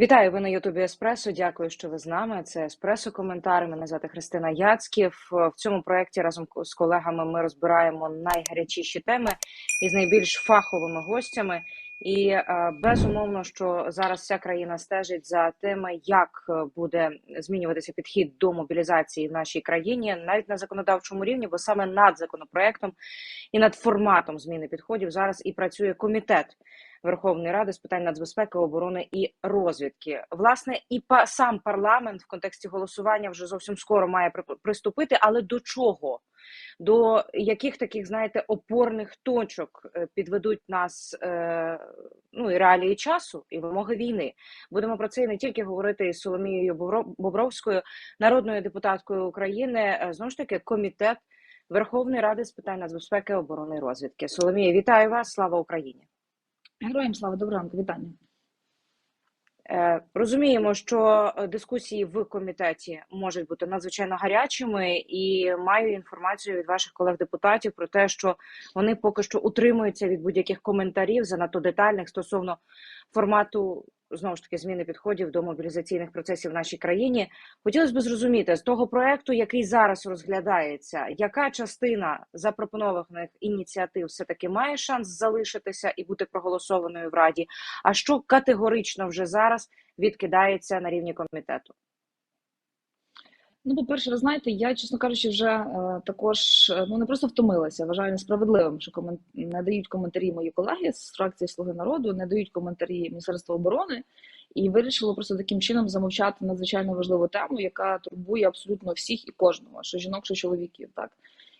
Вітаю ви на Ютубі Еспресо. Дякую, що ви з нами. Це Еспресо коментар. Мене звати Христина Яцьків. В цьому проєкті разом з колегами ми розбираємо найгарячіші теми із найбільш фаховими гостями. І е, безумовно, що зараз вся країна стежить за тим, як буде змінюватися підхід до мобілізації в нашій країні, навіть на законодавчому рівні, бо саме над законопроектом і над форматом зміни підходів зараз і працює комітет. Верховної Ради з питань нацбезпеки, оборони і розвідки. Власне, і па сам парламент в контексті голосування вже зовсім скоро має приступити. Але до чого? До яких таких, знаєте, опорних точок е, підведуть нас е, ну і реалії часу і вимоги війни? Будемо про це і не тільки говорити із Соломією Бобровською, народною депутаткою України. Е, знову ж таки, комітет Верховної Ради з питань нацбезпеки, оборони і розвідки. Соломія, вітаю вас! Слава Україні! Героям слава доброго ранку, вітання. Е, розуміємо, що дискусії в комітеті можуть бути надзвичайно гарячими, і маю інформацію від ваших колег-депутатів про те, що вони поки що утримуються від будь-яких коментарів занадто детальних стосовно формату знову ж таки зміни підходів до мобілізаційних процесів в нашій країні. Хотілося б зрозуміти з того проекту, який зараз розглядається, яка частина запропонованих ініціатив все таки має шанс залишитися і бути проголосованою в раді. А що категорично вже зараз відкидається на рівні комітету? Ну, по-перше, ви знаєте, я, чесно кажучи, вже е, також е, ну не просто втомилася. Вважаю несправедливим, що комент... не дають коментарі мої колеги з фракції Слуги народу, не дають коментарі Міністерства оборони і вирішили просто таким чином замовчати надзвичайно важливу тему, яка турбує абсолютно всіх і кожного, що жінок, що чоловіків, так.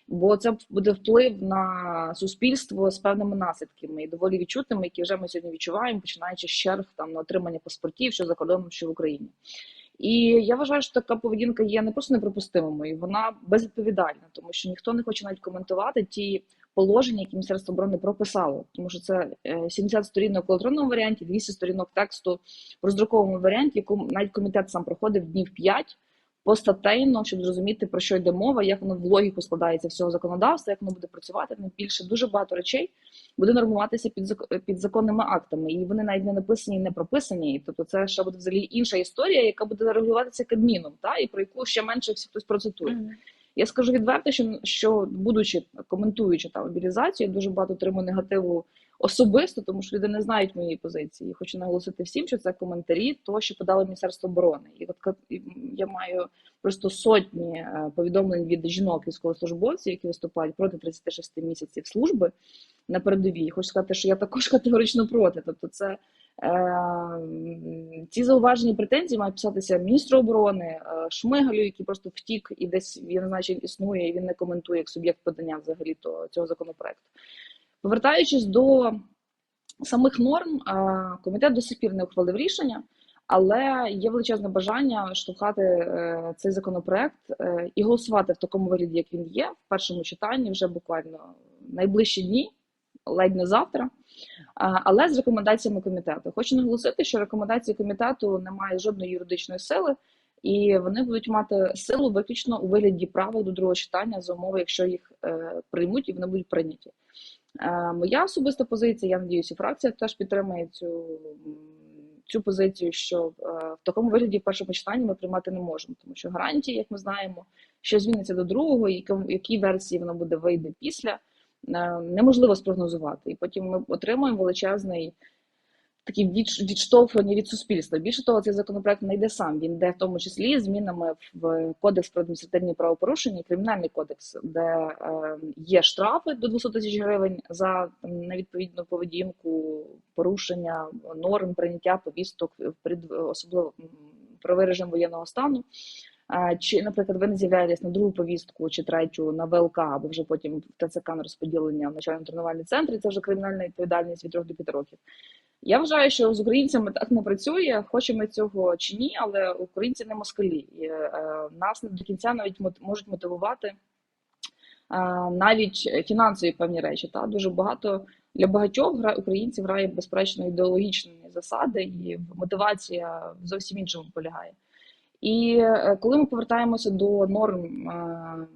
Бо це буде вплив на суспільство з певними наслідками і доволі відчутними, які вже ми сьогодні відчуваємо, починаючи з черг там на отримання паспортів, що за кордоном, що в Україні. І я вважаю, що така поведінка є не просто неприпустимою, вона безвідповідальна, тому що ніхто не хоче навіть коментувати ті положення, які міністерство оборони прописало, тому що це 70 е, сторінок в електронному варіанті, 200 сторінок тексту в роздруковому варіанті, яку навіть комітет сам проходив днів 5 постатейно, щоб зрозуміти про що йде мова, як воно в логіку складається всього законодавства, як воно буде працювати. Найбільше дуже багато речей буде нормуватися під під законними актами, і вони навіть не написані, не прописані. Тобто, це ще буде взагалі інша історія, яка буде регулюватися кабміном, та і про яку ще менше всі хтось процитує. Mm -hmm. Я скажу відверто, що що будучи коментуючи та мобілізацію, дуже багато отримую негативу особисто, тому що люди не знають моєї позиції. Хочу наголосити всім, що це коментарі, того, що подали Міністерство оборони. І от я маю просто сотні е, повідомлень від жінок військовослужбовців, які виступають проти 36 місяців служби на передовій. Хочу сказати, що я також категорично проти. Тобто, це ці зауважені претензії мають писатися міністру оборони, е, Шмигалю, який просто втік і десь я не знаю, існує, і він не коментує як суб'єкт подання взагалі то цього законопроекту. Повертаючись до самих норм, комітет до сих пір не ухвалив рішення, але є величезне бажання штовхати е, цей законопроект е, і голосувати в такому вигляді, як він є, в першому читанні вже буквально найближчі дні, ледь не завтра. Але з рекомендаціями комітету. Хочу наголосити, що рекомендації комітету не мають жодної юридичної сили, і вони будуть мати силу виключно у вигляді правил до другого читання за умови, якщо їх е, приймуть і вони будуть прийняті. Е, моя особиста позиція, я надіюся, фракція теж підтримує цю цю позицію, що е, в такому вигляді в першому читанні ми приймати не можемо, тому що гарантії, як ми знаємо, що зміниться до другого, і якій версії воно буде вийде після, неможливо спрогнозувати. І потім ми отримуємо величезний такі відштовхування від суспільства. Більше того, цей законопроект не йде сам. Він йде в тому числі змінами в кодекс про адміністративні правопорушення, кримінальний кодекс, де е, є штрафи до 200 тисяч гривень за невідповідну поведінку, порушення норм, прийняття повісток особливо правий режим воєнного стану. Чи, наприклад, ви не з'являєтесь на другу повістку чи третю на ВЛК, або вже потім в ТЦК на розподілення в навчально тренувальний центр, це вже кримінальна відповідальність від 3 до 5 років. Я вважаю, що з українцями так не працює, хочемо цього чи ні, але українці не москалі. І, е, Нас не до кінця навіть можуть мотивувати е, навіть фінансові певні речі. Та Дуже багато для багатьох гра українців грає безперечно ідеологічні засади, і мотивація зовсім іншому полягає. І е, коли ми повертаємося до норм, е,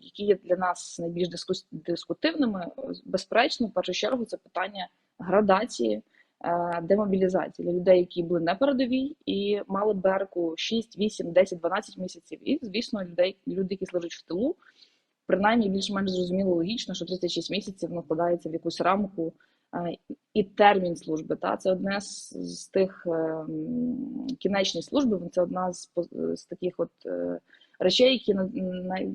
які є для нас найбільш дискутивними, безперечно, в першу чергу, це питання градації е, демобілізації для людей, які були на передовій і мали берку 6, 8, 10, 12 місяців. І, звісно, людей, люди, які служать в тилу, принаймні більш-менш зрозуміло логічно, що 36 місяців накладається в якусь рамку і термін служби. Та це одне з, з тих е, м, кінечні служби. Це одна з, з таких от е, речей, які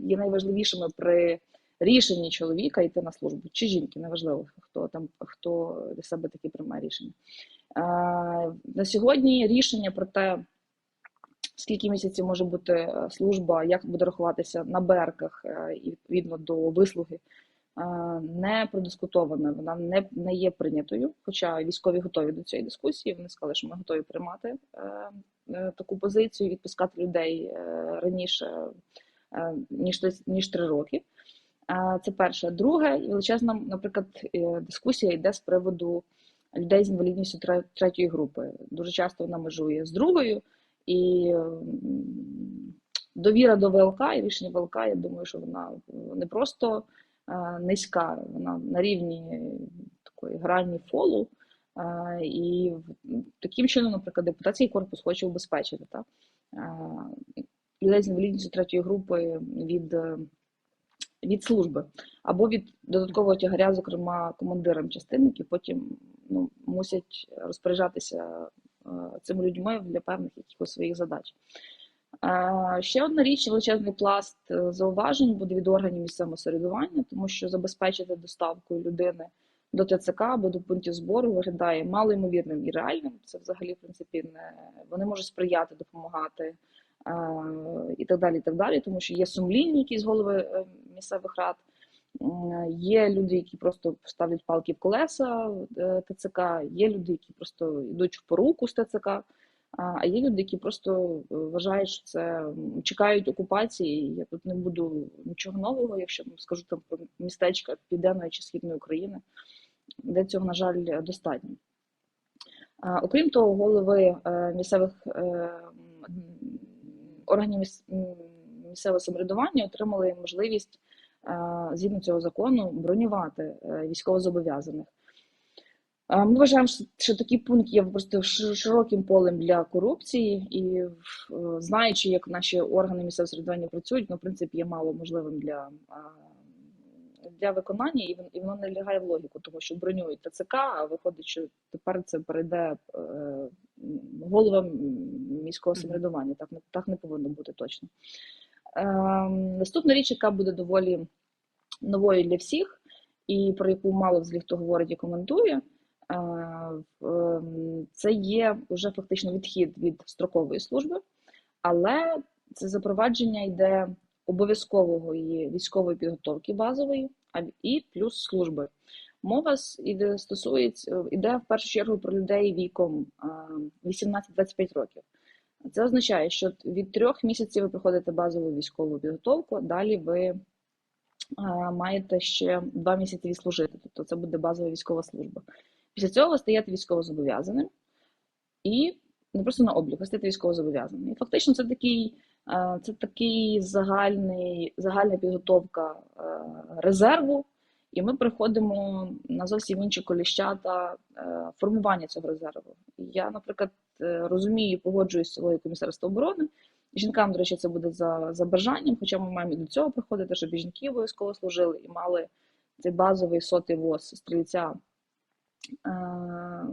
є найважливішими при рішенні чоловіка йти на службу чи жінки, неважливо хто там хто для себе такі приймає рішення. На сьогодні рішення про те, скільки місяців може бути е, служба, як буде рахуватися на берках і відповідно до вислуги, не продискутована. Вона не, не є прийнятою. Хоча військові готові до цієї дискусії. Вони сказали, що ми готові приймати е, е, таку позицію, відпускати людей е, раніше е, ніж ніж три роки. Е, Це перше. Друге, величезна, наприклад, е, дискусія йде з приводу людей з інвалідністю тре- третьої групи. Дуже часто вона межує з другою. І довіра до ВЛК і рішення ВЛК, я думаю, що вона не просто е, низька, вона на рівні такої грані фолу. Е, І таким чином, наприклад, депутатський корпус хоче убезпечити та, е, людей з інвалідністю третьої групи від, е, від служби або від додаткового тягаря, зокрема командирам частин, які потім ну, мусять розпоряджатися е, цими людьми для певних якихось своїх задач. Ще одна річ, величезний пласт е, зауважень буде від органів місцевого самоврядування, тому що забезпечити доставку людини до ТЦК або до пунктів збору виглядає малоймовірним і реальним. Це взагалі, в принципі, не вони можуть сприяти, допомагати е, і так далі. і так далі, Тому що є сумлінні якісь голови е, місцевих рад. Є люди, які просто ставлять палки в колеса ТЦК, є люди, які просто йдуть в поруку з ТЦК, а є люди, які просто е, вважають, що це чекають окупації. Я тут не буду нічого нового, якщо скажу там про містечка південної чи східної України, де цього, на жаль, достатньо. Окрім того, голови е, місцевих е, органів міс- місцевого самоврядування отримали можливість згідно цього закону бронювати військовозобов'язаних. Е, Ми вважаємо, що- такий пункт є просто широким полем для корупції, і е, знаючи, як наші органи місцевого самоврядування працюють, ну, в принципі, є мало можливим для, е, для виконання, і вон- і воно не лягає в логіку, тому що бронюють ТЦК, а виходить, що тепер це перейде е, головам міського самоврядування. Так так не повинно бути точно. Ем, Наступна річ, яка буде доволі новою для всіх, і про яку мало взагалі хто говорить і коментує, е, це є вже фактично відхід від строкової служби, але це запровадження йде обов'язкового і військової підготовки базової, і плюс служби. Мова іде стосується іде в першу чергу про людей віком е, 18-25 років. Це означає, що від трьох місяців ви проходите базову військову підготовку, далі ви е, маєте ще два місяці відслужити, тобто це буде базова військова служба. Після цього ви стаєте військовозобов'язаним і не просто на облік, ви стаєте військовозобов'язаним. І фактично це такий, е, це такий загальний, загальна підготовка е, резерву, і ми приходимо на зовсім інші коліщата е, формування цього резерву. Я, наприклад, розумію і погоджуюсь з логікою Міністерства оборони. Жінкам, до речі, це буде за, за бажанням, хоча ми маємо і до цього приходити, щоб жінки обов'язково служили і мали цей базовий сотий воз стрільця. Е,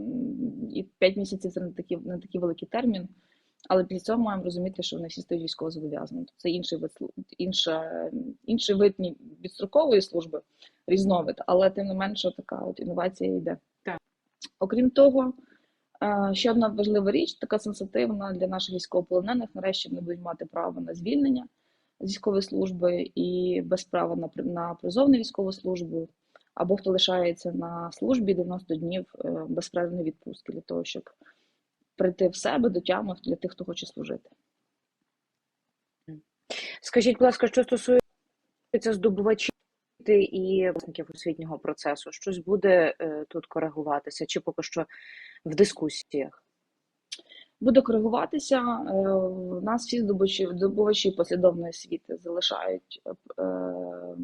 І 5 місяців це не такий, не такий великий термін. Але після цього маємо розуміти, що вони всі стають військовозобов'язаними. Це інший вид інша, інший вид відстрокової служби, різновид, але тим не менше така от інновація йде. Так. Окрім того, е, ще одна важлива річ, така сенситивна для наших військовополонених. Нарешті вони будуть мати право на звільнення з військової служби і без права на, на призовну військову службу, або хто лишається на службі 90 днів е, безперервної відпустки для того, щоб прийти в себе до тями для тих, хто хоче служити. Скажіть, будь ласка, що стосується здобувачів і власників освітнього процесу, щось буде е, тут коригуватися, чи поки що в дискусіях? Буде коригуватися. Е, У нас всі здобувачі, здобувачі послідовної освіти залишають е, Е,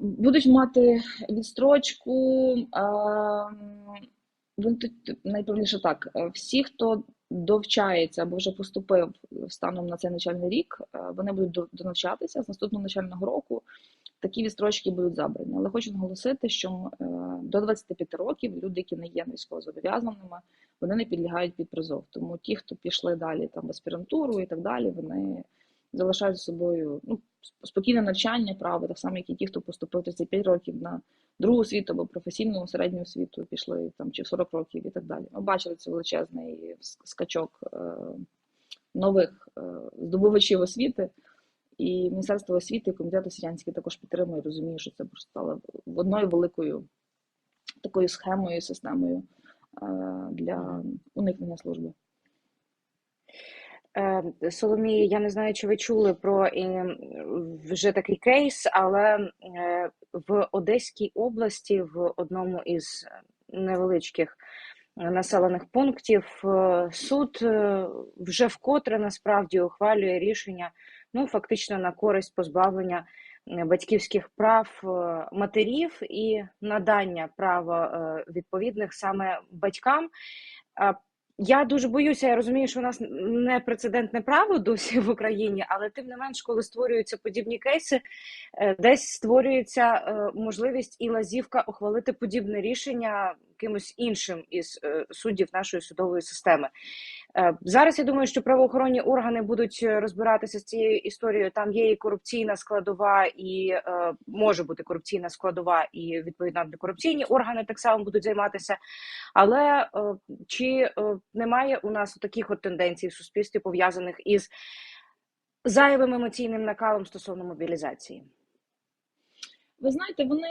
Будуть мати відстрочку. е, він тут найправильніше так. е, Всі, хто довчається або вже поступив станом на цей навчальний рік, е, вони будуть до- донавчатися з наступного навчального року. Такі відстрочки будуть забрані. Але хочу наголосити, що е, до 25 років люди, які не є військовозобов'язаними, вони не підлягають під призов. Тому ті, хто пішли далі там в аспірантуру і так далі, вони залишають за собою ну, спокійне навчання, право, так само, як і ті, хто поступив 35 років на другу освіту або професійну середню освіту, пішли там чи в 40 років і так далі. Ми бачили цей величезний скачок е, нових е, здобувачів освіти. І Міністерство освіти, і комітет освітянський також підтримує, розуміє, що це просто стало одною великою такою схемою, системою е, для уникнення служби. Е, Соломія, я не знаю, чи ви чули про вже такий кейс, але е, в Одеській області в одному із невеличких населених пунктів е, суд вже вкотре насправді ухвалює рішення, ну фактично на користь позбавлення батьківських прав матерів і надання права відповідних саме батькам. Я дуже боюся, я розумію, що у нас не прецедентне право досі в Україні, але тим не менш, коли створюються подібні кейси, е, десь створюється е, можливість і лазівка ухвалити подібне рішення кимось іншим із е, суддів нашої судової системи. Е, Зараз я думаю, що правоохоронні органи будуть е, розбиратися з цією історією. Там є і корупційна складова, і може бути корупційна складова, і відповідно антикорупційні органи так само будуть займатися. Але чи немає у нас таких от тенденцій в суспільстві пов'язаних із зайвим емоційним накалом стосовно мобілізації? Ви знаєте, вони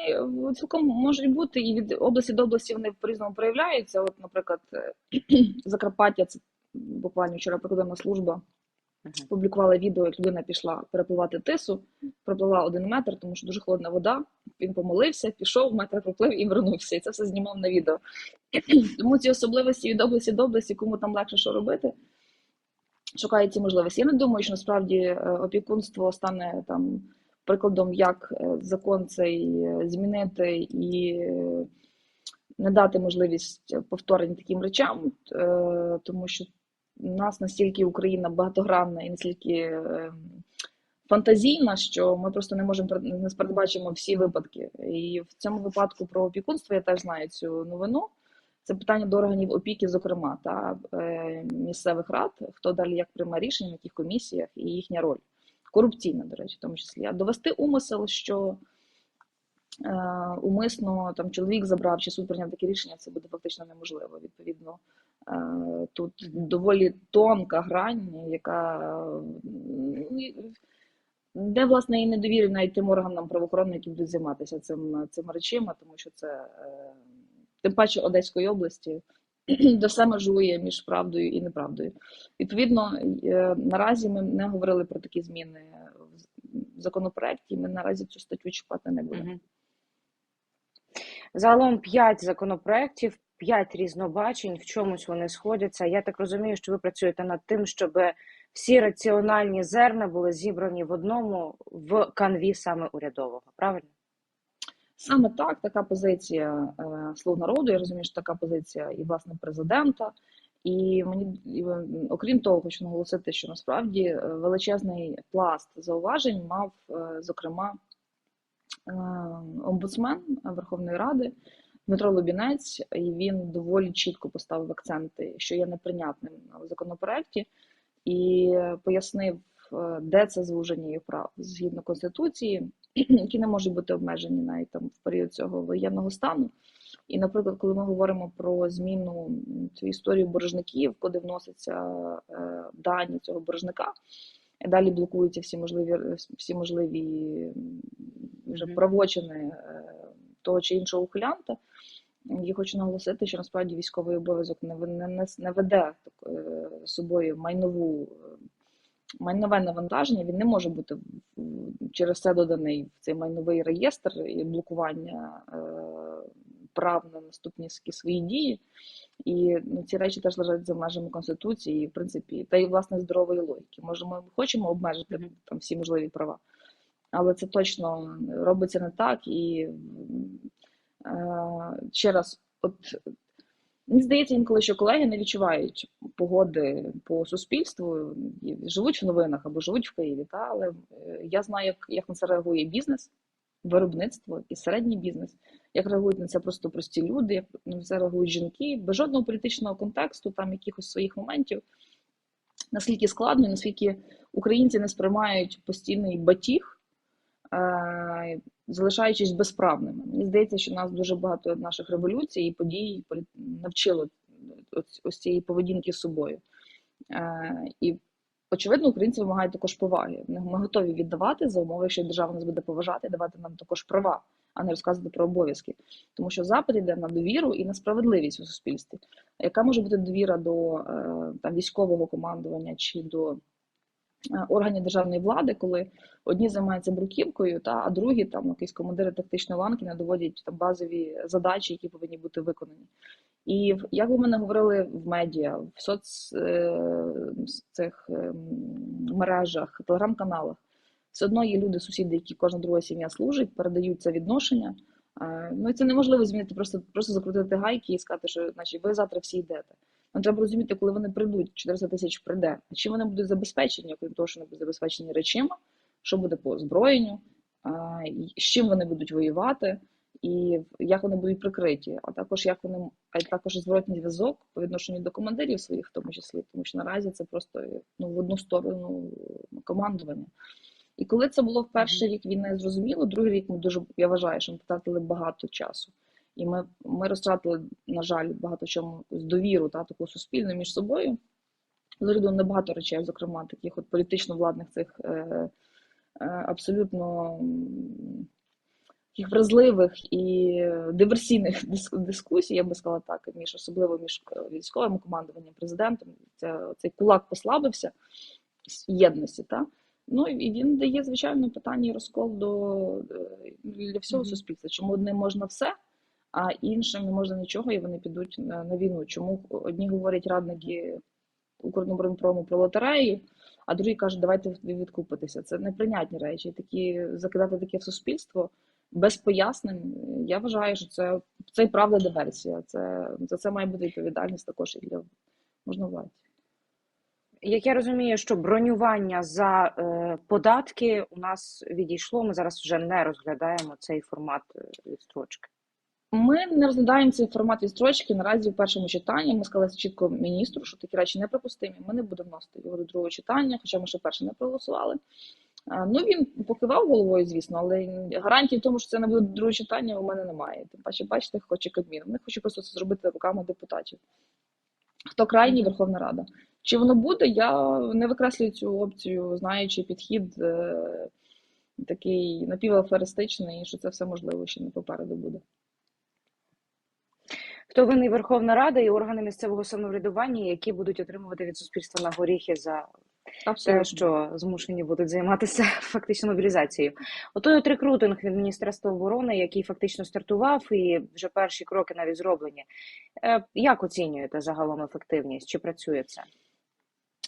е, цілком можуть бути і від області до області вони по-різному проявляються. От, наприклад, е, Закарпаття, це буквально вчора прикордонна служба публікувала відео, як людина пішла перепливати тису, проплила один метр, тому що дуже холодна вода. Він помолився, пішов, метр проплив і вернувся. І це все знімав на відео. Тому ці особливості від області до області, кому там легше що робити, шукають ці можливості. Я не думаю, що насправді е, опікунство стане там прикладом, як е, закон цей е, змінити і не дати можливість повторень таким речам, е, тому що у нас настільки Україна багатогранна і настільки фантазійна, що ми просто не можемо не передбачимо всі випадки. І в цьому випадку про опікунство я теж знаю цю новину. Це питання до органів опіки, зокрема, та місцевих рад, хто далі як приймає рішення, в яких комісіях і їхня роль. Корупційна, до речі, в тому числі. А довести умисел, що е, умисно там чоловік забрав чи суд прийняв таке рішення, це буде фактично неможливо. Відповідно, е, тут доволі тонка грань, яка де власне і недовірю навіть тим органам правоохоронним, які будуть займатися цим цими речима, тому що це е, тим паче Одеської області, де все межує між правдою і неправдою. Відповідно, е, наразі ми не говорили про такі зміни в законопроекті. Ми наразі цю статтю чіпати не будемо. Загалом п'ять законопроєктів, п'ять різнобачень, в чомусь вони сходяться. Я так розумію, що ви працюєте над тим, щоб всі раціональні зерна були зібрані в одному в канві саме урядового. Правильно? Саме так, така позиція е, слуг народу. Я розумію, що така позиція і власне президента. І мені е, окрім того, хочу наголосити, що насправді е, величезний пласт зауважень мав, зокрема, омбудсмен Верховної Ради Дмитро Лубінець, і він доволі чітко поставив акценти, що є неприйнятним в законопроекті, і пояснив, де це звуження їх прав згідно конституції, які не можуть бути обмежені навіть там в період цього воєнного стану. І, наприклад, коли ми говоримо про зміну цю історію боржників, куди вносяться е, дані цього боржника, далі блокуються всі можливі всі можливі вже правочини е, того чи іншого ухилянта. Я хочу наголосити, що насправді військовий обов'язок не, не, не, веде так, е, собою майнову е, майнове навантаження, він не може бути через це доданий в цей майновий реєстр і блокування е, прав на наступні свої дії. І ну, ці речі теж лежать за межами конституції, і, в принципі, та й власне здорової логіки. Може, ми хочемо обмежити там всі можливі права. але це точно робиться не так. І е, ще раз, от мені здається, інколи, що колеги не відчувають погоди по суспільству, живуть в новинах або живуть в Києві. Та? Але е, я знаю, як, як на це реагує бізнес, виробництво і середній бізнес, як реагують на це просто прості люди, як на це реагують жінки, без жодного політичного контексту, там якихось своїх моментів. Наскільки складно, наскільки українці не сприймають постійний батіг, залишаючись безправними. Мені здається, що нас дуже багато наших революцій і подій навчило ось, цієї поведінки з собою. Е, І очевидно, українці вимагають також поваги. Ми готові віддавати за умови, якщо держава нас буде поважати, давати нам також права, а не розказувати про обов'язки. Тому що запит йде на довіру і на справедливість у суспільстві. Яка може бути довіра до е, там, військового командування чи до е, органів державної влади, коли одні займаються бруківкою, та, а другі, там якісь командири тактичної ланки, не доводять там базові задачі, які повинні бути виконані. І як ви мене говорили в медіа, в соц е, цих ем, мережах, телеграм-каналах, все одно є люди, сусіди, які кожна друга сім'я служить, передають це відношення. Е, Ну і це неможливо змінити, просто просто закрутити гайки і сказати, що значить, ви завтра всі йдете. Нам треба розуміти, коли вони прийдуть, 400 тисяч прийде, а чим вони будуть забезпечені, окрім того, що вони будуть забезпечені речима, що буде по озброєнню, з чим вони будуть воювати, і як вони будуть прикриті, а також як вони, а також зворотній зв'язок по відношенню до командирів своїх, в тому числі, тому що наразі це просто ну, в одну сторону командування. І коли це було в перший рік війни, зрозуміло, другий рік ми дуже я вважаю, що ми потратили багато часу. І ми, ми розтратили, на жаль, багато чому якусь довіру та таку суспільну між собою. З огляду на багато речей, зокрема, таких от політично-владних цих е, е, абсолютно таких вразливих і диверсійних дискусій, я би сказала так, між особливо між е, військовим командуванням, президентом. Це, цей кулак послабився з єдності, та? Ну і він дає, звичайно, питання і розкол до е, для всього Мгм. суспільства. Чому одним можна все, а іншим не можна нічого, і вони підуть на, на війну. Чому одні говорять радники Укрноборонпрому про лотереї, а другі кажуть, давайте відкупитися. Це неприйнятні речі. Такі закидати таке в суспільство без пояснень. Я вважаю, що це це і правда диверсія. Це за це має бути відповідальність також і для можновладці. Як я розумію, що бронювання за е, податки у нас відійшло. Ми зараз вже не розглядаємо цей формат е, відстрочки. Ми не розглядаємо цей формат відстрочки наразі в першому читанні. Ми сказали чітко міністру, що такі речі неприпустимі. Ми не будемо вносити його до другого читання, хоча ми ще перше не проголосували. Ну він покивав головою, звісно, але гарантії в тому, що це не буде другого читання, у мене немає. Тим паче, бачите, хоче Кабмін. Вони хочуть просто це зробити руками депутатів. Хто крайній Верховна Рада? Чи воно буде? Я не викреслюю цю опцію, знаючи підхід е, такий напіваферистичний, що це все можливо ще не попереду буде. Хто винний Верховна Рада і органи місцевого самоврядування, які будуть отримувати від суспільства на горіхи за Абсолютно. те, що змушені будуть займатися фактично мобілізацією. Отой от рекрутинг від Міністерства оборони, який фактично стартував, і вже перші кроки навіть зроблені. Е, Як оцінюєте загалом ефективність? Чи працює це?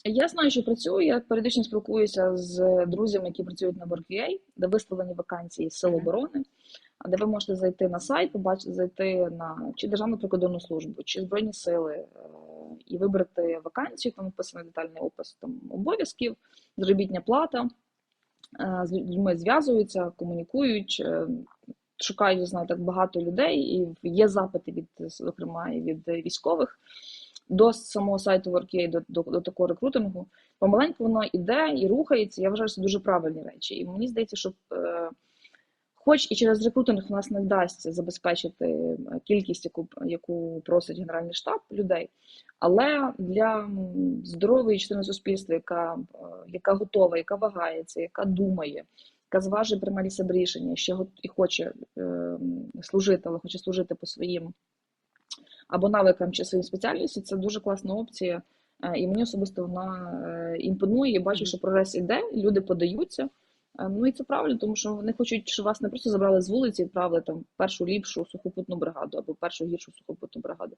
Я знаю, що працюю. Я періодично спілкуюся з друзями, які працюють на WorkUA, де виставлені вакансії сил оборони, де ви можете зайти на сайт, побачити, зайти на чи Державну прикордонну службу, чи Збройні сили е, і вибрати вакансію, там написаний детальний опис там, обов'язків, заробітня плата. Е, З людьми зв'язуються, комунікують, е, шукають, знаю, так багато людей, і є запити від, зокрема, і від військових до самого сайту WorkUA, до, до, до такого рекрутингу. Помаленьку воно іде і рухається. Я вважаю, що це дуже правильні речі. І мені здається, що е, хоч і через рекрутинг в нас не вдасться забезпечити е, кількість, яку, яку просить Генеральний штаб людей, але для здорової частини суспільства, яка, е, яка готова, яка вагається, яка думає, яка зважує приймати себе рішення, ще го- і хоче е, служити, але хоче служити по своїм або навикам чи своїм спеціальності, це дуже класна опція. Е, І мені особисто вона імпонує. Я бачу, що прогрес іде, люди подаються. Е, Ну і це правильно, тому що вони хочуть, щоб вас не просто забрали з вулиці, і відправили там першу ліпшу сухопутну бригаду або першу гіршу сухопутну бригаду.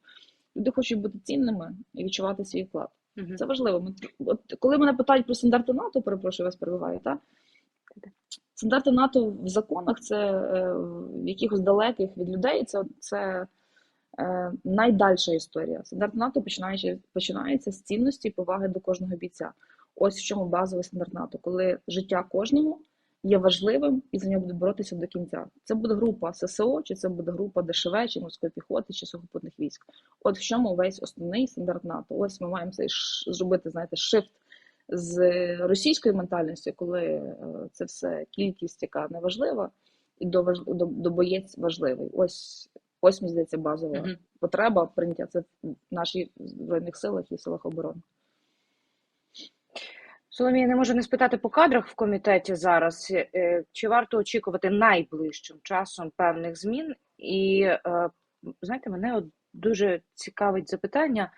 Люди хочуть бути цінними і відчувати свій вклад. Мгм. Це важливо. Ми, от, коли мене питають про стандарти НАТО, перепрошую, вас перебиваю, та? Стандарти НАТО в законах це е, в якихось далеких від людей. Це, це е, найдальша історія. Стандарт НАТО починаючи, починається з цінності і поваги до кожного бійця. Ось в чому базовий стандарт НАТО, коли життя кожного є важливим і за нього будуть боротися до кінця. Це буде група ССО, чи це буде група ДШВ, чи морської піхоти, чи сухопутних військ. От в чому весь основний стандарт НАТО. Ось ми маємо цей зробити, знаєте, шифт з російської ментальності, коли е, це все кількість, яка не важлива, і до, важ- до, до боєць важливий. Ось, ось мені здається, базова потреба прийняття це в наших збройних силах і силах оборони. Соломія, не можу не спитати по кадрах в комітеті зараз. Е, Чи варто очікувати найближчим часом певних змін? І е, знаєте, мене от дуже цікавить запитання.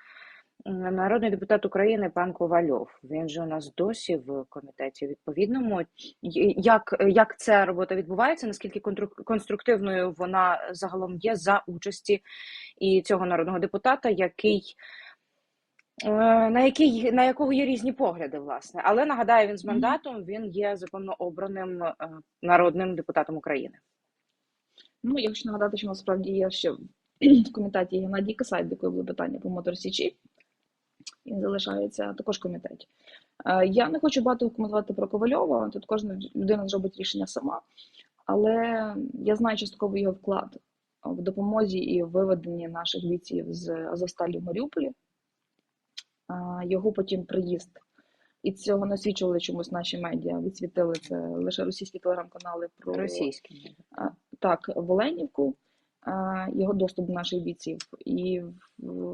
Народний депутат України пан Ковальов. Він же у нас досі в комітеті відповідному. Як, як ця робота відбувається? Наскільки конструктивною вона загалом є за участі і цього народного депутата, який Е, на який на якого є різні погляди, власне. Але нагадаю, він з мандатом він є законно обраним е, народним депутатом України. Ну, я хочу нагадати, що насправді є ще в комітеті Геннадій Касай, до якої було питання по Мотор Січі. Він залишається також в комітеті. Е, Я не хочу багато коментувати про Ковальова. Тут кожна людина зробить рішення сама. Але я знаю частково його вклад в допомозі і виведенні наших бійців з Азовсталі в Маріуполі. Його потім приїзд. І цього не свідчили чомусь наші медіа. Відсвітили це лише російські телеграм-канали про Російський. так, в Оленівку, а, його доступ до наших бійців. І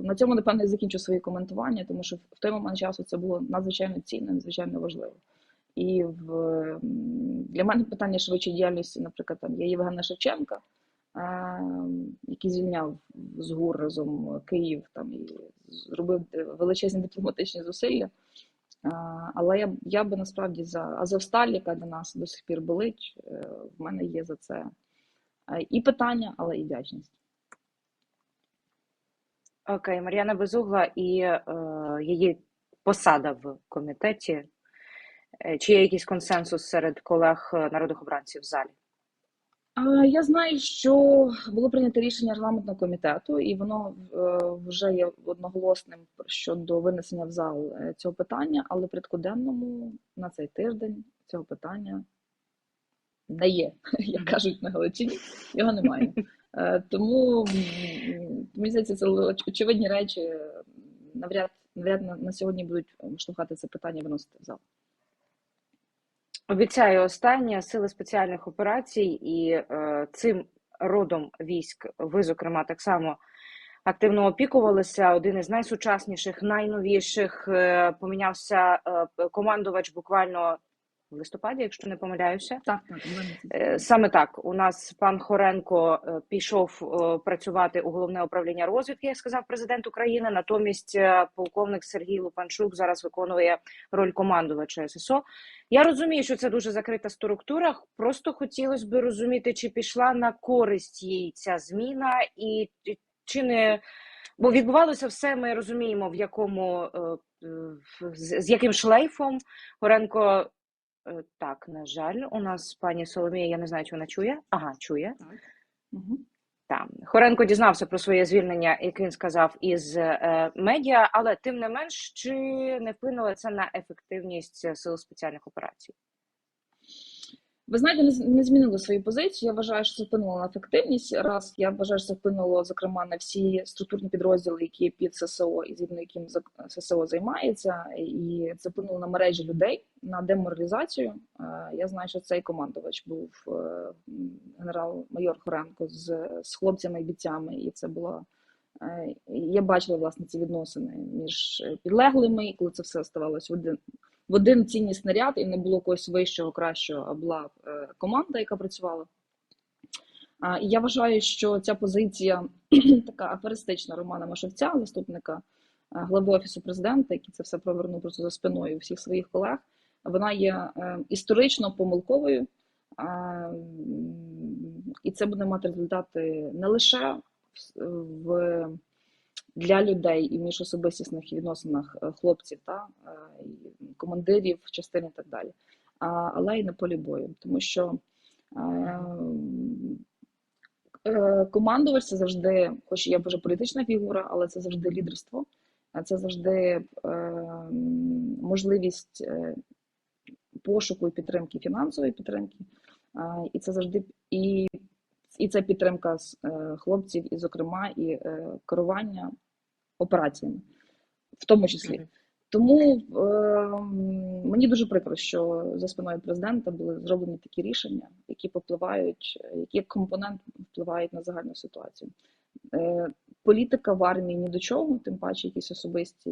на цьому, напевно, я закінчу свої коментування, тому що в той момент часу це було надзвичайно цінно, надзвичайно важливо. І в, для мене питання швидше діяльності, наприклад, там є Євгена Шевченка, який звільняв з ГУР разом Київ там, і зробив величезні дипломатичні зусилля. Але я, я би насправді за Азовсталь, яка для нас до сих пір болить, е, в мене є за це е, і питання, але і вдячність. Окей, Мар'яна Безугла і е, її посада в комітеті. Е, Чи є якийсь консенсус серед колег е, народних обранців в залі? Я знаю, що було прийнято рішення регламентного комітету, і воно е, вже є одноголосним щодо винесення в зал е, цього питання, але в денному на цей тиждень цього питання не є, як кажуть на Галичині, його немає. Е, Тому мені здається, це очевидні речі. Навряд навряд на, сьогодні будуть штовхати це питання виносити в зал. Обіцяю останнє сили спеціальних операцій, і е, цим родом військ ви, зокрема, так само активно опікувалися. Один із найсучасніших, найновіших е, помінявся е, командувач буквально в листопаді, якщо не помиляюся. Так, так, Е, Саме так, у нас пан Хоренко е, пішов е, працювати у головне управління розвідки, як сказав президент України. Натомість полковник Сергій Лупанчук зараз виконує роль командувача ССО. Я розумію, що це дуже закрита структура. Просто хотілося б розуміти, чи пішла на користь їй ця зміна, і чи не бо відбувалося все. Ми розуміємо, в якому з, яким шлейфом Хоренко. Е, Так, на жаль, у нас пані Соломія, я не знаю, чи вона чує. Ага, чує. Мгм. Там Хоренко дізнався про своє звільнення, як він сказав, із е, медіа, але тим не менш, чи не вплинуло це на ефективність е, сил спеціальних операцій? Ви знаєте, не, змінили свої позиції. Я вважаю, що це вплинуло на ефективність. Раз я вважаю, що це вплинуло зокрема на всі структурні підрозділи, які під ССО і згідно яким ССО займається, і це вплинуло на мережі людей на деморалізацію. Е, Я знаю, що цей командувач був е, генерал-майор Хоренко з, з хлопцями і бійцями, і це було. е, Я бачила власне ці відносини між підлеглими, коли це все ставалося в один в один цінний снаряд, і не було когось вищого, кращого, а була е, команда, яка працювала. І я вважаю, що ця позиція така аферистична Романа Машевця, заступника е, глави офісу президента, який це все провернув просто за спиною всіх своїх колег, вона є е, історично помилковою, і це буде мати результати не лише в для людей і в міжособистісних відносинах е, хлопців та е, командирів частин і так далі. але й на полі бою. Тому що е, командувач це завжди, хоч є вже політична фігура, але це завжди лідерство, це завжди можливість пошуку і підтримки, фінансової підтримки, і це завжди і, і це підтримка з, е, хлопців, і, зокрема, і е, керування операціями, в тому числі. Тому е, мені дуже прикро, що за спиною президента були зроблені такі рішення, які попливають, які як компонент впливають на загальну ситуацію. Е, політика в армії ні до чого, тим паче якісь особисті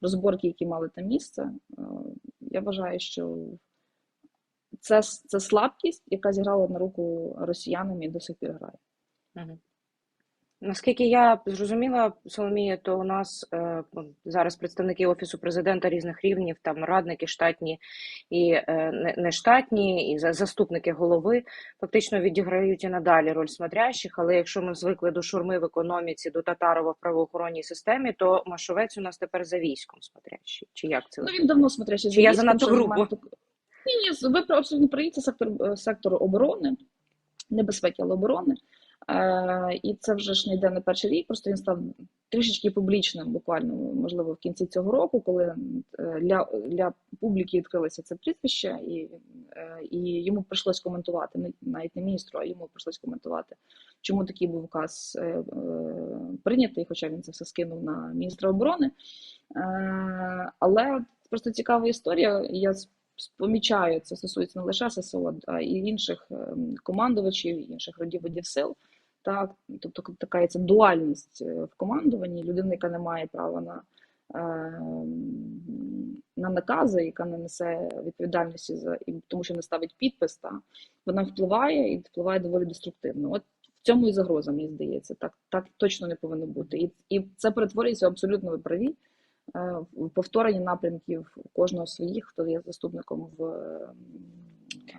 розборки, які мали там місце. Е, я вважаю, що це, це слабкість, яка зіграла на руку росіянам і до сих пір грає. Наскільки я зрозуміла, Соломія, то у нас е, зараз представники Офісу президента різних рівнів, там радники штатні і е, не- нештатні, і за- заступники голови фактично відіграють і надалі роль смотрящих. Але якщо ми звикли до шурми в економіці, до Татарова в правоохоронній системі, то Машовець у нас тепер за військом смотрящий. Чи як це? Ну він давно смотрящий Чи я занадто грубо? Ні, ви абсолютно праві, це сектор, е, сектор оборони, небезпеки, але оборони. Е, і це вже ж не йде на перший рік, просто він став трішечки публічним, буквально, можливо, в кінці цього року, коли е, для, для публіки відкрилося це прізвище, і, е, і йому прийшлось коментувати, навіть не міністру, а йому прийшлось коментувати, чому такий був указ прийнятий, хоча він це все скинув на міністра оборони. Е, але просто цікава історія. Я помічаю, це стосується не лише ССО, а і інших ем, командувачів, інших родів сил. Так, тобто така ця дуальність е, в командуванні. Людина, яка не має права на, ем, на накази, яка не несе відповідальності за і тому, що не ставить підпис, та вона впливає і впливає доволі деструктивно. От в цьому і загроза, мені здається. Так, так точно не повинно бути. І, і це перетворюється абсолютно ви праві е, в повторенні напрямків кожного своїх, хто є заступником в,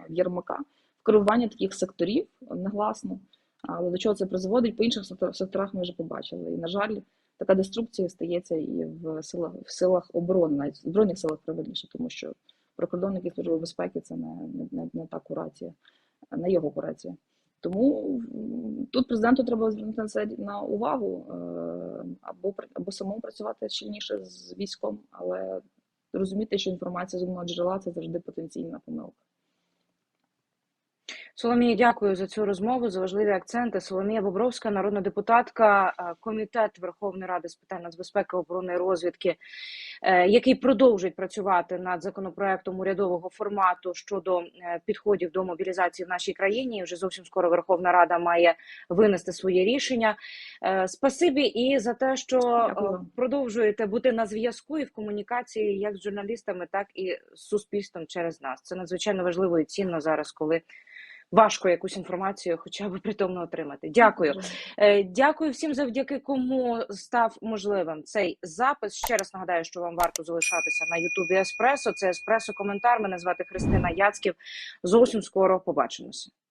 в Єрмака, в керування таких секторів негласно. Але до чого це призводить? По інших сектор- секторах ми вже побачили. І, на жаль, така деструкція стається і в силах, в силах оборони, навіть в збройних силах правильніше, тому що прикордонники служби безпеки це не, не, не та курація, не його курація. Тому тут президенту треба звернути на це на увагу е, або або самому працювати щільніше з військом, але розуміти, що інформація з одного джерела це завжди потенційна помилка. Соломія, дякую за цю розмову, за важливі акценти. Соломія Бобровська, народна депутатка, е, комітет Верховної Ради з питань нацбезпеки, оборони і розвідки, е, який продовжить працювати над законопроектом урядового формату щодо е, підходів до мобілізації в нашій країні. І Вже зовсім скоро Верховна Рада має винести своє рішення. Спасибі і за те, що Дякую продовжуєте бути на зв'язку і в комунікації як з журналістами, так і з суспільством через нас. Це надзвичайно важливо і цінно зараз, коли важко якусь інформацію, хоча б притомно отримати. Дякую. Е, Дякую всім, завдяки кому став можливим цей запис. Ще раз нагадаю, що вам варто залишатися на Ютубі Еспресо. Це Еспресо коментар. Мене звати Христина Яцьків. Зовсім скоро побачимося.